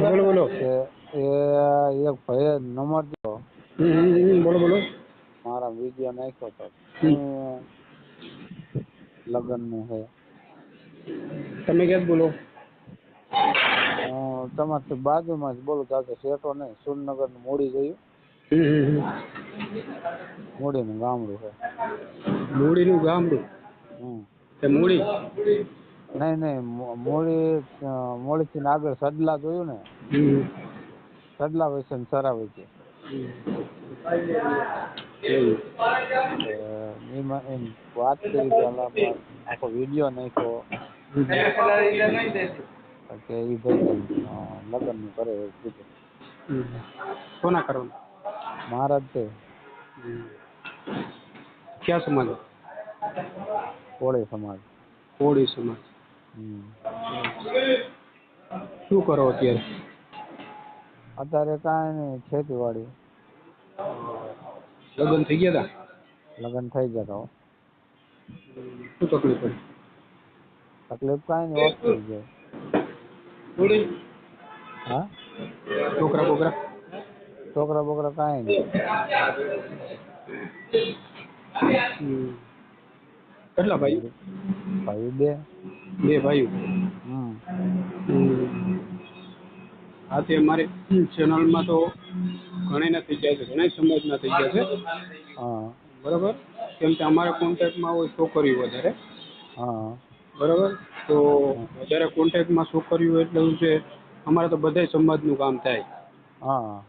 બોલો બોલો. કે એ એક ભાઈએ નંબર દીધો. બોલો બોલો. મારા વીડિયો નાખ્યો તો. હમ. લગ્નનું હે. તમે ક્યાં બોલો? તમારથી બાજુમાં જ બોલું આજે શેઠો નહીં સુરનગરનું મૂડી ગયું મોડી. મૂડીનું ગામડું છે મૂડીનું ગામડું? હમ. તે મૂડી? નહીં નહીં મોડી મોડી થી આગળ સડલા જોયું ને. સડલા હોય ને સરા હોય છે. તો એમાં એમ વાત કરી પેલા આખો વીડિયો નાખ્યો. કે એ ભાઈ લગ્નનું કરે. કોના કરવાનું? મહારાજ છે. ક્યાં સમાજ? કોળી સમાજ. કોળી સમાજ. શું કરો અત્યારે? અત્યારે કાંઈ નહીં ખેતીવાડી. લગ્ન થઈ ગયા લગ્ન થઈ ગયા તો શું તકલીફ પડી? તકલીફ કાંઈ નહીં ઓફ થઈ જાય હા? છોકરા બોકરા? છોકરા બોકરા કાંઈ નહીં. કેટલા ભાઈઓ ભાઈ બે. બે ભાઈઓ. હા તે અમારે ચેનલમાં તો ઘણીના થઈ ગયા છે ઘણા સમાજના થઈ ગયા છે. હા. બરાબર? કેમ કે અમારા કોન્ટેક્ટમાં હોય છોકરીઓ વધારે. હા. બરાબર? તો વધારે કોન્ટેક્ટમાં છોકરીઓ એટલે શું છે અમારે તો બધાય સમાજનું કામ થાય. હા.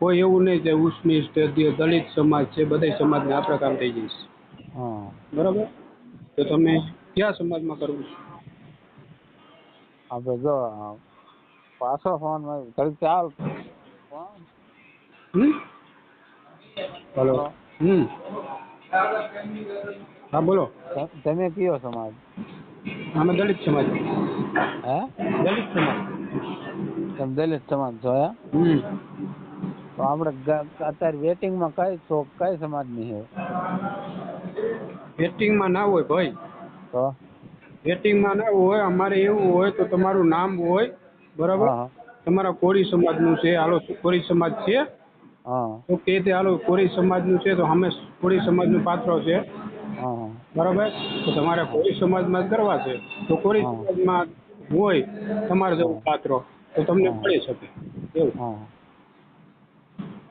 કોઈ એવું નહીં કે ઉષ્મી દલિત સમાજ છે બધાય સમાજને આપણે કામ થઈ જઈશ હા. બરાબર? તો તમે કયા સમાજમાં કરવું છે? આપણે જો પાછો ફોન કરી ચાલ. હલો હમ. હા બોલો. તમે કયો સમાજ? અમે દલિત સમાજ. હે? દલિત સમાજ. તમે દલિત સમાજ છો હે? હમ. તો આપણે અત્યારે વેટિંગમાં કઈ છો કઈ સમાજની છે? વેટિંગમાં ના હોય ભાઈ. તો? વેટિંગમાં ના હોય અમારે એવું હોય તો તમારું નામ હોય બરાબર? હા તમારા કોળી સમાજનું છે હાલો કોળી સમાજ છે. હા. તો કે તે હાલો કોળી સમાજનું છે તો અમે કોળી સમાજનું પાત્ર છે. હા બરાબર? તો તમારે કોળી સમાજમાં જ કરવા છે. તો કોળી હા. સમાજમાં હોય તમારે જેવું પાત્ર. તો તમને હા. મળી શકે. એવું. હા.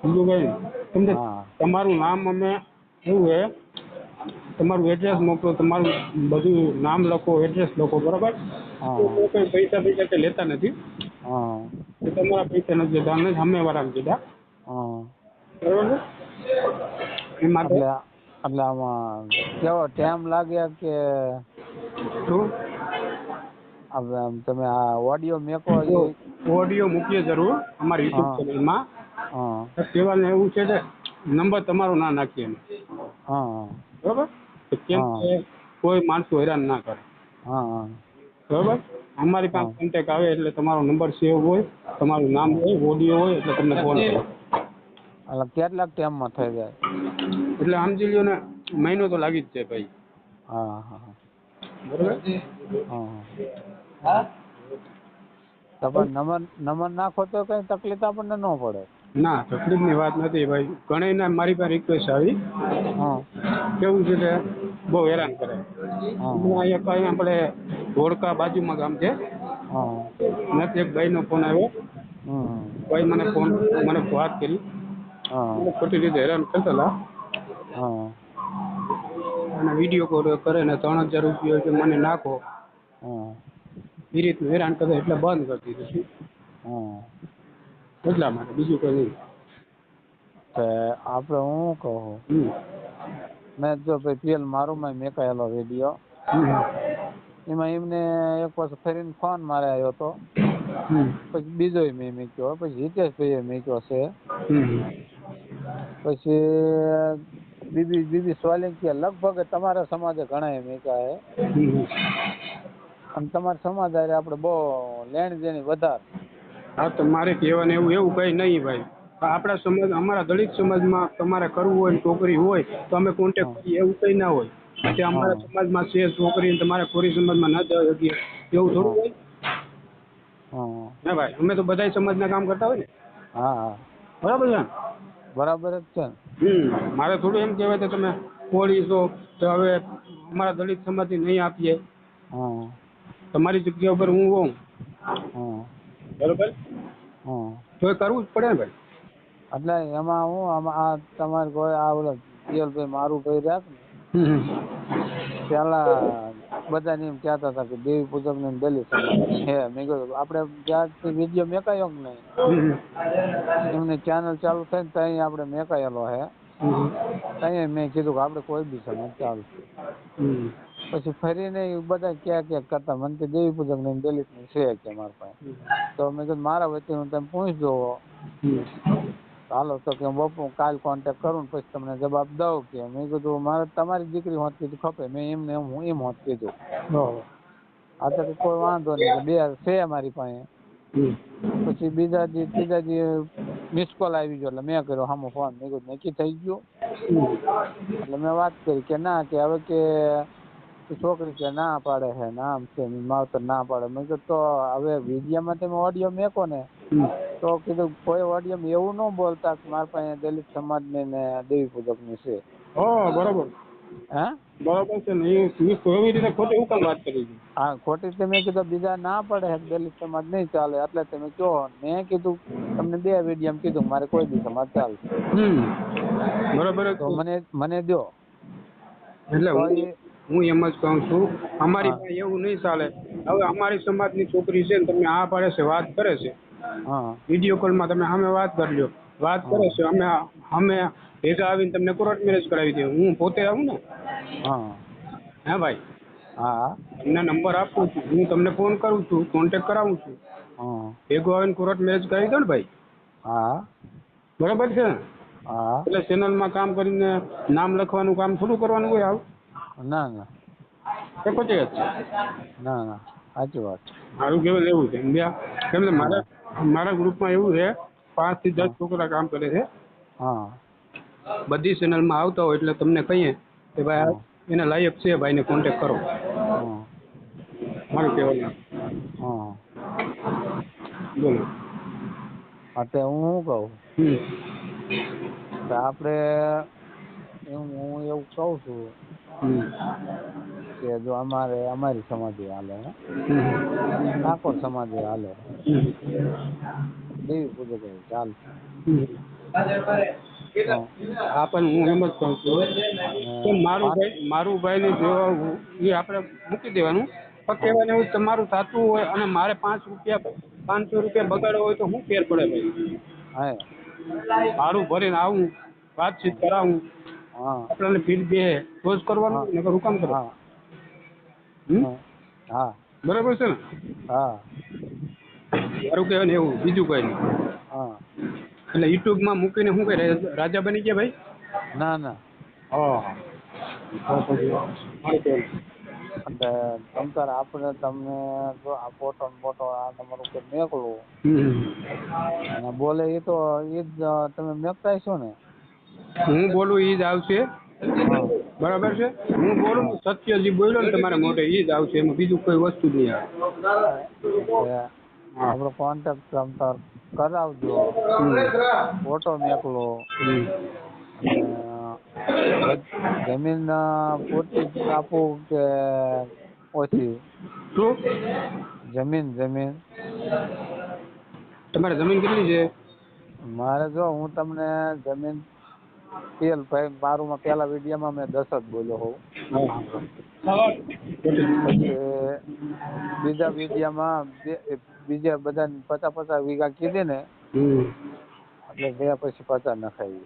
બીજું કઈ તમને હા. તમારું નામ અમે એવું છે તમારું એડ્રેસ મોકલો તમારું બધું નામ લખો એડ્રેસ લખો બરાબર. કોઈ પૈસા પૈસા તે લેતા નથી. તમારા પૈસા નથી લેતા અમે સામે વાળા કીધા બરાબર? એ માટે એટલે આમાં કેવો ટાઈમ લાગે કે શું? તમે આ ઓડિયો મેકો ઓડિયો મૂકીએ જરૂર અમારી. યુટ્યુબ ચેનલમાં હા. કહેવાનું એવું છે કે નંબર તમારો ના નાખીએ હા. બરાબર? તો કેમ કે કોઈ માણસો હેરાન ના કરે. હા હા. બરાબર? અમારી પાસે કોન્ટેક આવે એટલે તમારો નંબર સેવ હોય તમારું નામ હોય ઓડિયો હોય એટલે તમને ફોન કરે. એટલે કેટલાક ટાઈમમાં થઈ જાય. એટલે સમજી લ્યો ને મહિનો તો લાગી જ છે ભાઈ. હા હા બરોબર? હા તો પણ નંબર નંબર નાખો તો કઈ તકલીફ આપણને ન પડે. ના તકલીફની વાત નથી ભાઈ. ઘણીને મારી પાસે રિક્વેસ્ટ આવી. કેવું છે કે બહુ હેરાન કરે. હા. અહીંયા કઈ આપણે ધોળકા બાજુમાં ગામ છે. નથી એક ભાઈનો ફોન આવ્યો. ભાઈ મને ફોન મને વાત કરી. ખોટી રીતે હેરાન કરતા અને વીડિયો કોલ કરે ને ત્રણ હજાર રૂપિયા કે મને નાખો. હા. એ રીતનું હેરાન કરે એટલે બંધ કરી દીધું એટલા માટે બીજું કંઈ નહીં. તે આપણે હું કહું? મેં જો ભાઈ પીએલ મારું મેં મેકાયેલો વીડિયો એમાં એમને એક વર્ષ ફરીને ફોન મારે આવ્યો હતો પછી બીજો મેં મેક્યો પછી હિતેશભાઈએ મેક્યો છે. પછી બીબી બીબી સોલંકી લગભગ તમારા સમાજે ઘણા મેક્યા છે. અને તમારા સમાજ આપણે બહુ લેણ દેણી વધારે. હા તો મારે કહેવાનું એવું એવું કંઈ નહીં ભાઈ. આપણા સમાજ અમારા દલિત સમાજમાં તમારે કરવું હોય છોકરી હોય તો અમે કોન્ટેક. કરીએ એવું કંઈ ના હોય. કે અમારા સમાજમાં છે છોકરી તમારા કોરી સમાજમાં ના જવા શકીએ એવું થોડું હોય. હા. હે ભાઈ અમે તો બધા સમાજના કામ કરતા હોય ને. હા હા. બરાબર છે બરાબર જ છે હમ મારે થોડું એમ કહેવાય કે તમે કોળી છો તો હવે અમારા દલિત સમાજથી નહીં આપીએ. હા. તમારી જગ્યા ઉપર હું હોઉં? હા. બરોબર? હા. તો એ કરવું જ પડે ને ભાઈ. એટલે એમાં હું આમાં આ તમારે કોઈ આ ઓલા પિયલભાઈ મારું ભાઈ રહ્યા ને. પેલા બધાને એમ કહેતા હતા કે દેવી પૂજક ને દલિત હે મેં કીધું આપણે જ્યાંથી વીડિયો મેકાયો કે નહીં એમની ચેનલ ચાલુ થઈ ને ત્યાં આપણે મેકાયેલો હે ત્યાં મેં કીધું કે આપણે કોઈ બી સમય ચાલુ. પછી ફરીને એ બધા ક્યાં ક્યાં કરતા? મને કે દેવી પૂજક ને દલિતની છે કે મારા પાસે. તો મેં કીધું મારા વચ્ચે હું તમે પૂછજો હમ. હાલો તો કે બપુ કાલ કોન્ટેક્ટ કરું પછી તમને જવાબ દઉં કે. મેં કીધું મારે તમારી દીકરી હોત કીધું ખપે. મેં એમને એમ હું એમ હોત કીધું. આ તો કોઈ વાંધો નહીં બે છે મારી પાસે. પછી બીજા દી ત્રીજા દી મિસ કોલ આવી ગયો એટલે મેં કર્યો હામો ફોન મેં કીધું નક્કી થઈ ગયું. એટલે મેં વાત કરી કે ના કે હવે કે છોકરી કે ના પાડે છે નામ છે માવતર ના પાડે. મેં કીધું તો હવે વિડીયામાં તમે ઓડિયો મેકો ને. તો કીધું કોઈ ઓડિયો એવું ન બોલતા કે મારા પાસે દલિત સમાજ ને દેવી પૂજકની છે. હા બરાબર. હે? બરાબર છે ને એ એવી રીતે ખોટી ઉકલ વાત કરી છે? હા ખોટી તમે કીધું બીજા ના પડે છે દલિત સમાજ નહીં ચાલે. એટલે તમે કહો મેં કીધું તમને બે વીડિયો કીધું મારે કોઈ બી સમાજ ચાલશે. બરાબર તો મને મને દો એટલે હું એમ જ કહું છું અમારી. પાસે એવું નહીં ચાલે. હવે અમારી સમાજની છોકરી છે ને તમે આ પાડે છે વાત કરે છે. હા. વીડિયો કોલમાં તમે સામે વાત કરી લ્યો વાત કરે છે અમે અમે ભેગા આવીને તમને કોર્ટ મેરેજ કરાવી દઈએ. હું પોતે આવું ને? હા. ભાઈ. હા. એમના નંબર આપું છું. હું તમને ફોન કરું છું કોન્ટેક્ટ કરાવું છું. ભેગો આવીને કોર્ટ મેરેજ કરાવી દો ને ભાઈ. હા. બરાબર છે? ને હા. એટલે ચેનલમાં કામ કરીને નામ લખવાનું કામ થોડું કરવાનું હોય આવું. ના ના. એ પછી જ છે. ના ના. સાચી વાત મારું કેવું એવું છે? સમજ્યા? કેમ કે મારા મારા ગ્રુપમાં એવું છે પાંચથી દસ છોકરા કામ કરે છે. હા. બધી ચેનલમાં આવતા હોય એટલે તમને કહીએ કે ભાઈ એને લાયક છે ભાઈને કોન્ટેક્ટ કરો. મારું કહેવાનું હા. બોલો. અત્યારે હું શું કહું? આપણે હું એવું કહું છું કે જો અમારે અમારી સમાધિ હાલે ઠાકોર સમાધિ હાલે. દેવી પૂજક ચાલ. હા. હા પણ હું એમ જ કહું છું. કે મારું ભાઈ મારું ભાઈને જેવા હું- એ આપણે મૂકી દેવાનું. પણ કહેવાને એવું તમારું થતું હોય અને મારે પાંચ રૂપિયા પાંચસો રૂપિયા બગાડવા હોય તો શું ફેર પડે ભાઈ. હા. મારું ભરીને આવું વાતચીત કરાવું. હા આપણને ફીડ દે તો જ કરવાનું નકર હું. કામ કરો હા. બરાબર છે ને? હા. મારું કહેવાય ને એવું બીજું કઈ નહીં. હા. એટલે યુટ્યુબમાં મૂકીને શું કહે રાજા બની ગયા ભાઈ? ના ના. હા. તો પછી મારું કહેવાનું. એટલે તમ તારે આપણે તમને જો આ ફોટો ફોટો આ તમારું ઉપર મેકલું. અને બોલે એ તો એ જ તમે મેકતા છો ને? હું બોલું એ જ આવશે? બરાબર છે? હું બોલું સત્ય જે બોલ્યો ને તમારા મોઢે એ જ આવશે એમાં બીજું કોઈ વસ્તુ જ નહીં આવે. આપણો કોન્ટેક્ટ તમ કરાવજો. ફોટો મેકલો. જમીન પૂરતી આપું કે ઓછી? શું? જમીન જમીન. તમારે જમીન કેટલી છે? મારે જો હું તમને જમીન તેલ ભાઈ મારું માં પેલા વિડીયોમાં મેં દસ જ બોલ્યો હોઉં. બીજા વિડીયોમાં બીજા બધા પચાસ પચાસ વીઘા કીધી ને એટલે બે પછી પચાસ નખાવી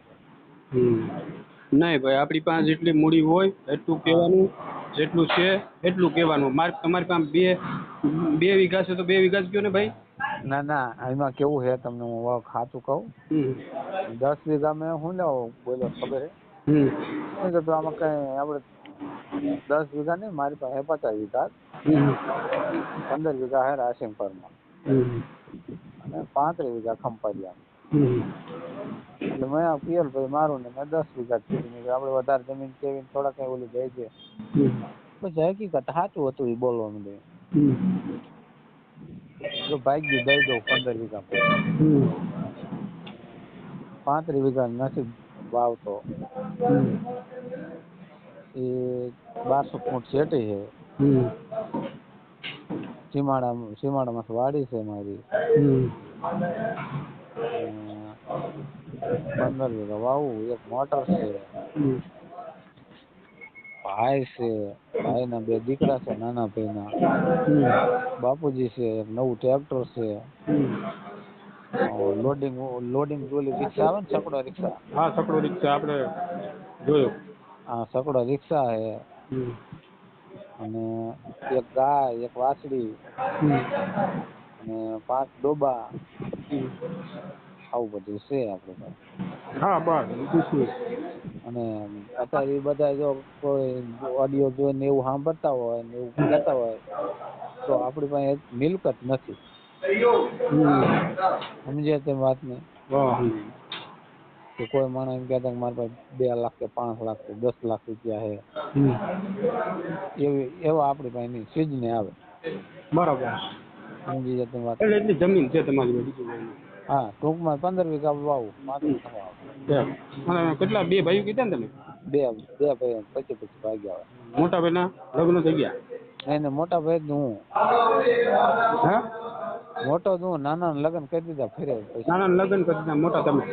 નહીં ભાઈ આપણી પાસે જેટલી મૂડી હોય એટલું કહેવાનું જેટલું છે એટલું કહેવાનું. મારે તમારી પાસે બે બે વીઘા છે તો બે વીઘા જ કહો ને ભાઈ? ના ના એમાં કેવું છે તમને હું ખાતું કહું. દસ વીઘા મેં હું લેવો બોલો ખબર હે હમ. આમાં કઈ આપણે દસ વીઘા નહીં મારી પાસે પચાસ વીઘા પંદર વીઘા હે રાશિંગપરમાં પર અને પાંત્રીસ વીઘા ખંપાડિયા એટલે મેં આ પિયલભાઈ મારું ને મેં દસ વીઘા કીધું. આપણે વધારે જમીન કેવી થોડા કઈ ઓલી જાય છે પછી હકીકત સાચું હતું એ બોલવા માંડ્યું જો ગયું દઈ દઉં પંદર વીઘા પાંત્રીસ વીઘા નથી વાવતો. એ બારસો ફૂટ શેટી છે. સીમાડા સીમાડામાં વાડી છે મારી. પંદર વીઘા વાવું એક મોટર છે. ભાઈ છે ભાઈના બે દીકરા છે નાના ભાઈ ના બાપુજી છે એક નવું ટ્રેક્ટર છે. લોડિંગ લોડિંગ જોલી રિક્ષા આવે ને સકડો રિક્ષા હા સકડો રિક્ષા આપણે જોયો. હા સકડો રિક્ષા છે. અને એક ગાય એક વાછડી. અને પાંચ ડોબા. આવું બધું છે આપણે હા બસ બીજું શું અને અત્યારે એ બધા જો કોઈ ઓડિયો જોઈને એવું સાંભળતા હોય ને એવું કહેતા હોય તો આપણી પાસે મિલકત નથી. હમ. સમજ્યા તે વાતને? કે કોઈ માણસ એમ કહેતા કે મારી પાસે બે લાખ કે પાંચ લાખ કે દસ લાખ રૂપિયા છે. એવી એવા આપણી પાસે નહીં ને આવે. બરાબર. સમજી જાય તે વાત? એટલે જમીન છે તમારી. હા ટૂંકમાં પંદર વીઘા વાવું ન અને કેટલા બે ભાઈઓ કીધા ને તમે? બે બે ભાઈ પચીસ પછી ભાગ્યા મોટા મોટા ભાઈના લગ્ન થઈ ગયા? એને મોટા ભાઈ જ હું. હા? મોટો જ હું નાના લગ્ન કરી દીધા ફરે નાના લગ્ન કરી દીધા મોટા તમે?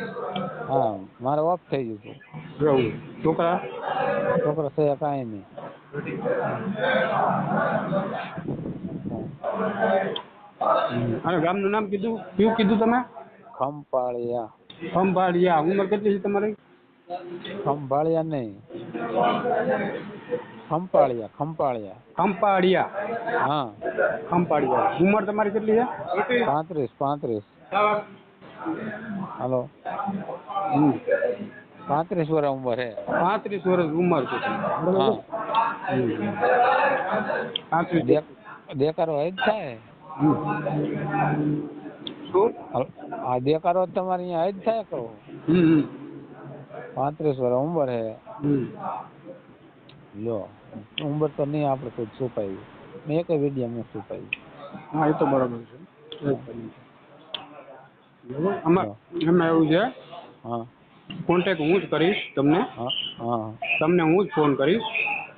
હા મારે ઓફ થઈ ગયું હતું એવું છોકરા? છોકરા થયા કાંઈ નહીં. અને ગામનું નામ કીધું? કયું કીધું તમે? ખંભાળિયા ખંભાળિયા. ઉંમર કેટલી છે તમારી? ખંભાળિયા નહીં. ખંપાળિયા ખંપાળિયા. ખંપાળિયા. હા. ખંપાળિયા. ઉંમર તમારી કેટલી છે? પાંત્રીસ પાંત્રીસ. હાલો. પાંત્રીસ વર્ષ ઉંમર હે. પાંત્રીસ વર્ષ ઉંમર છે. પાંત્રીસ. દેખાડો એ જ થાય. શું? હાલ- આ દેકારો જ તમારે અહીંયા એ જ થાય કહું હમ હમ. પાંત્રીસ વર્ષ ઉંમર હે હમ લો ઉંમર તો નહીં આપણે કોઈ છુપાવી મેં એક વીડિયો મેં છુપાવી હા એ તો બરાબર છે બરાબર. આમાં એમાં એવું છે હા કોન્ટેક્ટ હું જ કરીશ તમને હા હા તમને હું જ ફોન કરીશ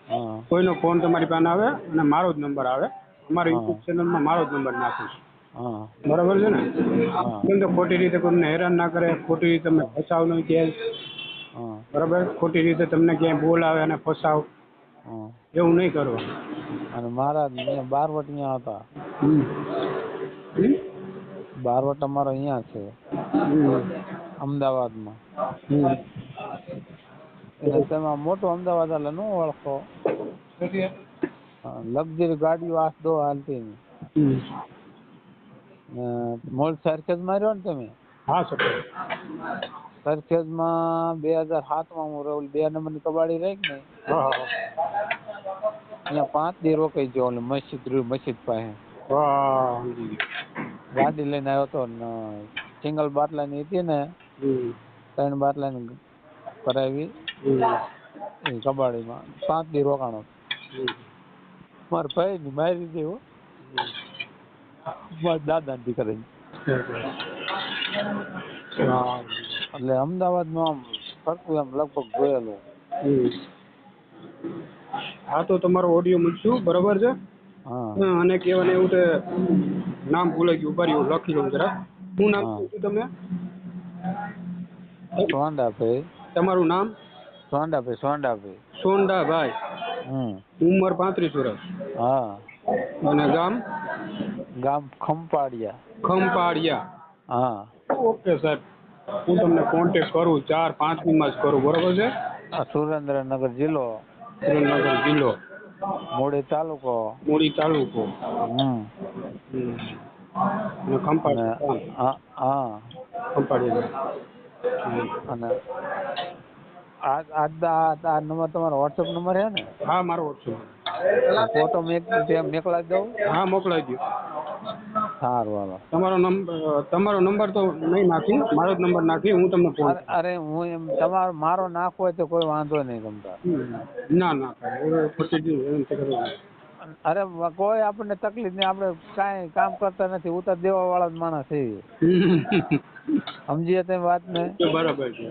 હા કોઈનો ફોન તમારી પાસે આવે અને મારો જ નંબર આવે અમારી હા. યુટ્યુબ ચેનલમાં મારો જ નંબર નાખીશ હા બરાબર છે ને? કેમ કે ખોટી રીતે કોઈને હેરાન ના કરે ખોટી રીતે તમને ફસાવ નહીં કે હા. બરાબર? ખોટી રીતે તમને ક્યાંય બોલાવે અને ફસાવ. એવું નહીં કરવું અને મારા અહીંયા બારવટ અહીંયા હતા. બાર વટ અમારો અહીંયા છે. અમદાવાદમાં. એટલે તમે મોટો અમદાવાદ એટલે ન ઓળખો. લક્ઝરી ગાડીઓ આઠ દો હાલતી મોલ સરખેજ માર્યો ને તમે? હા સર. સરખેજમાં બે હજાર સાતમાં હું રહું બે નંબરની કબાડી રહી ને અહીંયા પાંચ દી રોકાઈ ગયો ઓલી મસ્જિદ રૂ મસ્જિદ પાસે. ગાડી લઈને આવ્યો ને સિંગલ બાટલાની હતી ને. ત્રણ બાટલાની કરાવી. કબાડી એ કબાડીમાં પાંચ દી રોકાણો. મારે મારા ભાઈ મારી દીધી હો. કરે એટલે અમદાવાદમાં ફરતું એમ લગભગ જોયેલું. હા તો તમારો ઓડિયો મૂકશું બરોબર છે? અને કહેવાને એવું તે નામ ભૂલાઈ ગયું ઊભા રહ્યું લખી લઉં જરા. શું નામ. કીધું તમે? સોંડાભાઈ. તમારું નામ? સોંડાભાઈ સોંડાભાઈ. સોંડાભાઈ. ઉંમર પાંત્રીસ વર્ષ. હા. અને ગામ? ગામ ખંપાડિયા. ખંપાળિયા હા. ઓકે સાહેબ હું તમને કોન્ટેક્ટ કરું ચાર પાંચ મિનિટમાં જ કરું બરોબર છે? આ સુરેન્દ્રનગર જિલ્લો. સુરેન્દ્રનગર જિલ્લો. મોડી તાલુકો. મોડી તાલુકો. હમ. ખંપાળિયા હા અને આ આ આ આ નંબર તમારો વોટ્સઅપ નંબર છે ને? હા મારો વોટ્સઅપ ફોટો મેક મેકલાવી દઉં. હા મોકલાવી દો સારું હાલો. તમારો નંબર તમારો નંબર તો નહીં નાખી મારો જ નંબર નાખી હું તમને ફોન અરે હું એમ તમારો મારો નાખવો હોય તો કોઈ વાંધો નહીં તમતા ના ના. અરે કોઈ આપણને તકલીફ નહીં આપણે કાંઈ કામ કરતા નથી ઉતાર દેવા વાળા જ માણસ છે સમજીએ તમે વાત ને? બરાબર છે.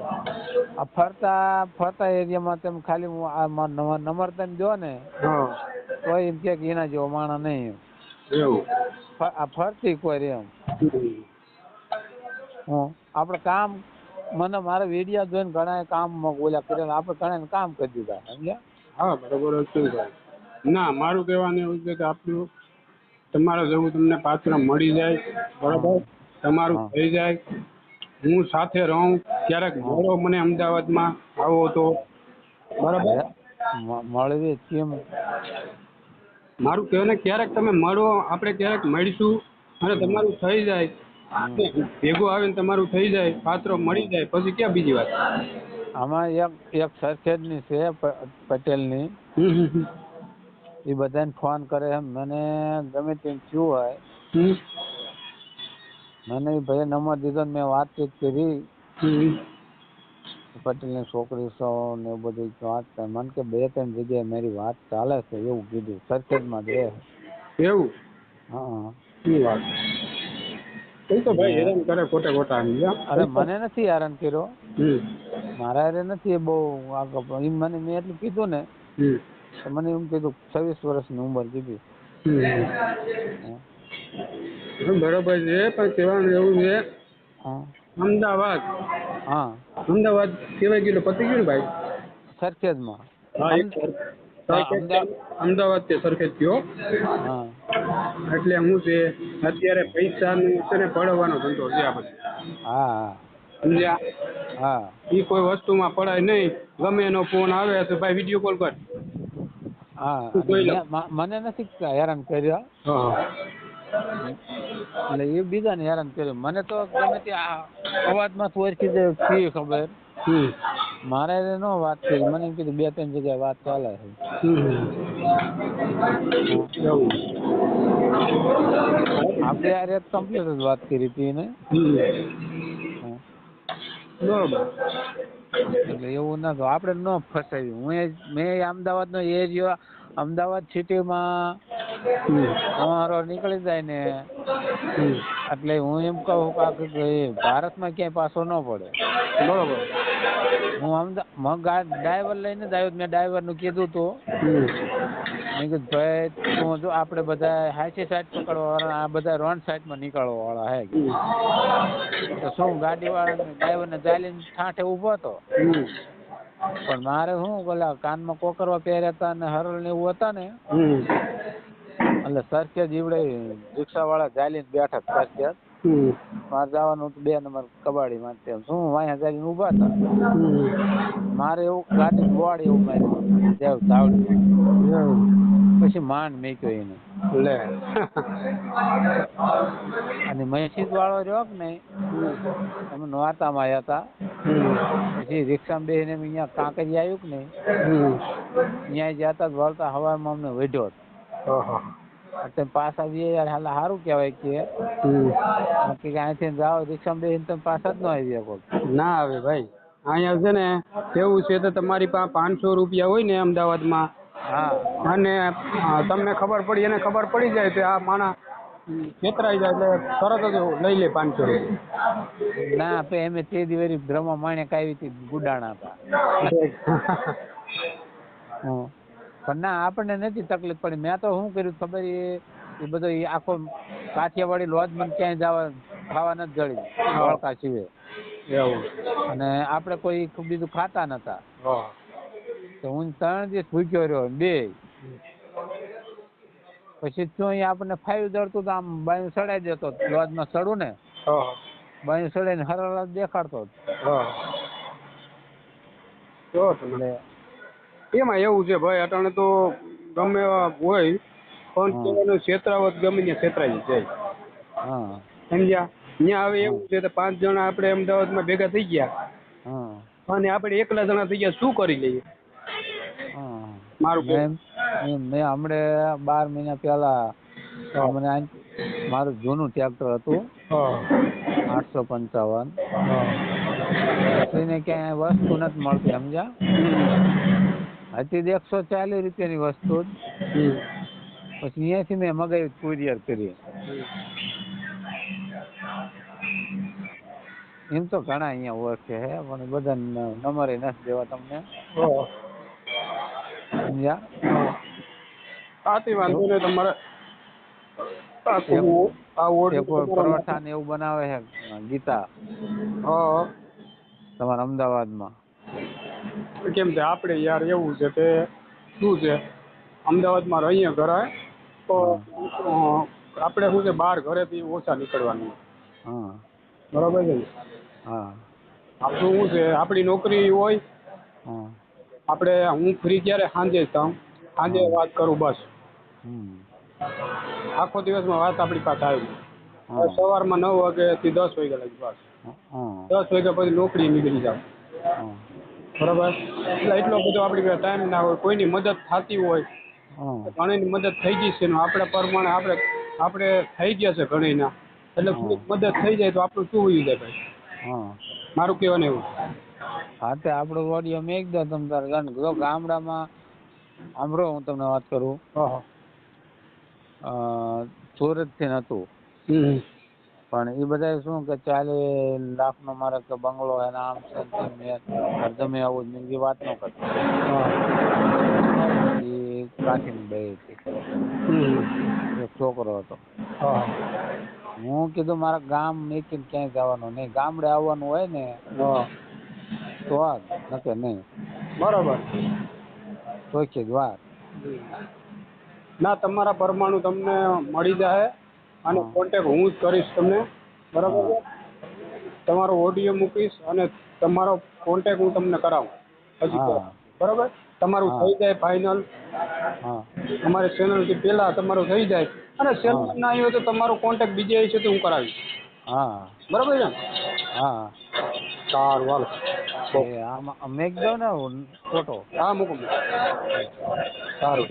આ ફરતા ફરતા એરિયામાં તમે ખાલી હું નંબર તમે જો ને હા. તો એમ કે એના જેવો માણસ નહીં. એવું. ફરતી કોઈ એમ. આપણે કામ મને મારે વિડિયા જોઈને ઘણા કામ ઓલા કર્યા આપણે ઘણા કામ કરી દીધા સમજ્યા? હા બરોબર ભાઈ. ના મારું કહેવાનું એવું છે કે આપણું તમારે જેવું તમને પાત્ર મળી જાય બરોબર? તમારું થઈ જાય. હું સાથે રહું ક્યારેક મળો મને અમદાવાદમાં આવો તો. બરાબર? મળવી કેમ? મારું કહેવાને ક્યારેક તમે મળો આપણે ક્યારેક મળીશું અને તમારું થઈ જાય. ભેગું આવીને તમારું થઈ જાય પાત્રો મળી જાય પછી ક્યાં બીજી વાત? આમાં એક એક સરખેજની છે પટેલની. એ બધાને ફોન કરે એમ મને ગમે તેમ થયું હોય. મને ભાઈ નંબર દીધો મેં વાતચીત કરી. પટેલની છોકરી છો ને એવું બધું વાત મને કે બે ત્રણ જગ્યાએ મારી વાત ચાલે છે એવું કીધું. સરખેજમાં જ રહે. એવું? હા. વાત. એ તો ભાઈ હેરાન કરે ખોટા ખોટા અરે મને નથી હેરાન કર્યો. મારા હારે નથી એ બહુ આગળ પણ મને મેં એટલું કીધું ને તો મને એમ કીધું છવ્વીસ વર્ષની ઉંમર કીધી. બરોબર છે પણ કહેવાનું એવું છે અમદાવાદ. હા. અમદાવાદ કેવાય ગયેલું પતી ગયું ને ભાઈ? સરખેજમાં. હા એક અમદાવાદ- અમદાવાદ તે સરખેજ ગયો એટલે હું છે અત્યારે પૈસાનું છે ને પડવાનો ધંધો છે આ બધો. હા સમજ્યા? હા. એ કોઈ વસ્તુમાં પડાય નહીં. ગમે એનો ફોન આવે તો ભાઈ વીડિયો કોલ કર. હા મને નથી હેરાન કર્યા. એટલે એ બીજાને હેરાન કર્યું. મને તો ગમે તે આ અવાજમાં તો ઓળખી જાય શી ખબર. મારે નો વાત કરી. મને એમ કીધું બે ત્રણ જગ્યાએ વાત ચાલે છે. આપણે યાર એક કમ્પ્લીટ જ વાત કરી હતી એને. બરોબર. એટલે એવું ના તો આપણે ન ફસાવ્યું હું મેં મેં અમદાવાદનો એરિયો અમદાવાદ સિટીમાં અમારો નીકળી જાય ને એટલે હું એમ કહું કે ભારતમાં ક્યાંય પાછો ન પડે. બરોબર. હું અમદાવાદ ડ્રાઈવર લઈને જ આવ્યો મેં ડ્રાઈવરનું કીધું તું. મેં કીધું ભાઈ તું જો આપણે બધા હાઈસી સાઈડ પકડવા વાળા આ બધા રોંગ સાઈડમાં નીકળવા વાળા હે તો શું ગાડી વાળાને ડ્રાઈવરને ચાલીને ઠાઠે ઊભો હતો? પણ મારે શું પેલા કાનમાં કોકરવા પહેર્યા હતા ને હરળ ને એવું હતા ને એટલે સરખે જીવડે રિક્ષા વાળા ચાલીને બેઠા સરખે મારે જવાનું હતું બે નંબર કબાડી માં તેમ શું વાયા ચાલીને ઊભા હતા? મારે એવું ગાડી બોર્ડ એવું માર્યું દેવ તાવડીમાં પછી માંડ મેક્યો એને. લે. અને મહેસીદ વાળો રહ્યો કે નહીં? અમે નોરતામાં આવ્યા હતા. પછી રિક્ષામાં બેસીને અમે અહીંયા કાંકરિયા આવ્યું કે નહીં? ત્યાં જતા જ વળતા હવામાં અમને વઢ્યો એટલે પાછા આવીએ યાર હાલ સારું કહેવાય કે. બાકી કે અહીંથી જાઓ રિક્ષામાં બેસીને તમે પાછા જ ન આવી શકો ના આવે ભાઈ. અહીંયા છે ને એવું છે તો તમારી પાસે પાંચસો રૂપિયા હોય ને અમદાવાદમાં. હા. અને તમને ખબર પડી એને ખબર પડી જાય કે આ માણસ છેતરાઈ જાય એટલે તરત જ લઈ લે પાંચસો રૂપિયા ના તો એમે તે દિવસ બ્રહ્મા માણેક આવી હતી ગુડાણા હતા. પણ ના આપણને નથી તકલીફ પડી. મેં તો શું કર્યું ખબર એ બધો એ આખો કાઠિયાવાડી લોજ મને ક્યાંય જવા ખાવા નથી જડી વળકા સિવાય. એવું. અને આપણે કોઈ બીજું ખાતા નતા. તો હું ત્રણ દિવસ ભૂખ્યો રહ્યો બે. પછી શું અહીંયા આપણને ફાઈવ દડતું તો આમ બાયું સડાઈ દેતો. લોજમાં સડું ને. બાયું સડાઈને હરળ દેખાડતો. એટલે એમાં એવું છે ભાઈ અટાણે તો ગમે એવા હોય પણ. કહેવાનું છેતરાવત ગમે ત્યાં છેતરાઈ જાય. સમજ્યા? ત્યાં હવે એવું છે તો પાંચ જણા આપણે અમદાવાદમાં ભેગા થઈ ગયા. અને આપણે એકલા જણા થઈ ગયા શું કરી લઈએ? મારું મારું મેં હમણે બાર મહિના પહેલા અમને મારું જૂનું ટ્રેક્ટર હતું. આઠસો પંચાવન. એને ક્યાંય વસ્તુ નથી મળતી સમજ્યા? હતી એકસો ચાલીસ રૂપિયાની વસ્તુ જ. પછી અહીંયાથી મેં મગાવી કુરિયર કરી. એમ તો ઘણા અહીંયા ઓળખે હે પણ બધા નંબર નથી દેવા તમને. સમજ્યા? હા તે વાંધો નહીં તમારે. આ ઓર્ડર પરોઠા ને એવું બનાવે છે ગીતા. હા. તમારા અમદાવાદમાં. કેમ છે? આપણે યાર એવું છે કે શું છે? અમદાવાદમાં રહીએ ઘરે તો આપણે શું છે બહાર ઘરેથી ઓછા નીકળવાનું. બરાબર છે હા. આપણું શું છે આપણી નોકરી હોય. આપણે હું ફ્રી ક્યારે સાંજે થાઉં? સાંજે વાત કરું બસ. આખો દિવસમાં વાત આપણી પાસે આવી સવારમાં નવ વાગ્યાથી દસ વાગ્યા લગી બસ. દસ વાગ્યા પછી નોકરી નીકળી જાવ. બરાબર? એટલે એટલો બધો આપણી પાસે ટાઈમ ના હોય કોઈની મદદ થતી હોય ઘણીની મદદ થઈ ગઈ છે. આપણે પ્રમાણે આપણે આપણે થઈ ગયા છે ઘણીના. એટલે થોડીક મદદ થઈ જાય તો આપણું શું હોય જાય ભાઈ? હા. મારું કહેવાનું એવું. હા તે આપણું ઓડિયો મેં એકદમ તમ તારે ગામડામાં સાંભળો હું તમને વાત કરું. સુરતથી હમ. પણ એ બધા શું કે ચાલે લાખનો મારે કે બંગલો હે ને આમ છે ને તેમ આવું જ. મેં વાત ન કરતા. એ બે હતી એક છોકરો હતો. હું. કીધું મારા ગામ મેકીને ક્યાંય જવાનું નહીં. ગામડે આવવાનું હોય ને તો વાત નકે નહીં. બરોબર. તો જ વાત. ના તમારા પરમાણુ તમને મળી જાય અને કોન્ટેક્ટ કોન્ટેક હું જ કરીશ તમને. બરાબર તમારો ઓડિયો મૂકીશ અને તમારો કોન્ટેક હું તમને કરાવું. હજી બરાબર? તમારું થઈ જાય ફાઇનલ અમારી ચેનલથી પહેલા તમારું થઈ જાય. અને ચેનલ. ના આવ્યો તો તમારો કોન્ટેક્ટ બીજે છે તો હું કરાવીશ. હા. બરાબર છે? હા. સારું હાલો. મેક મેં ને ફોટો? હા મૂકો. સારું.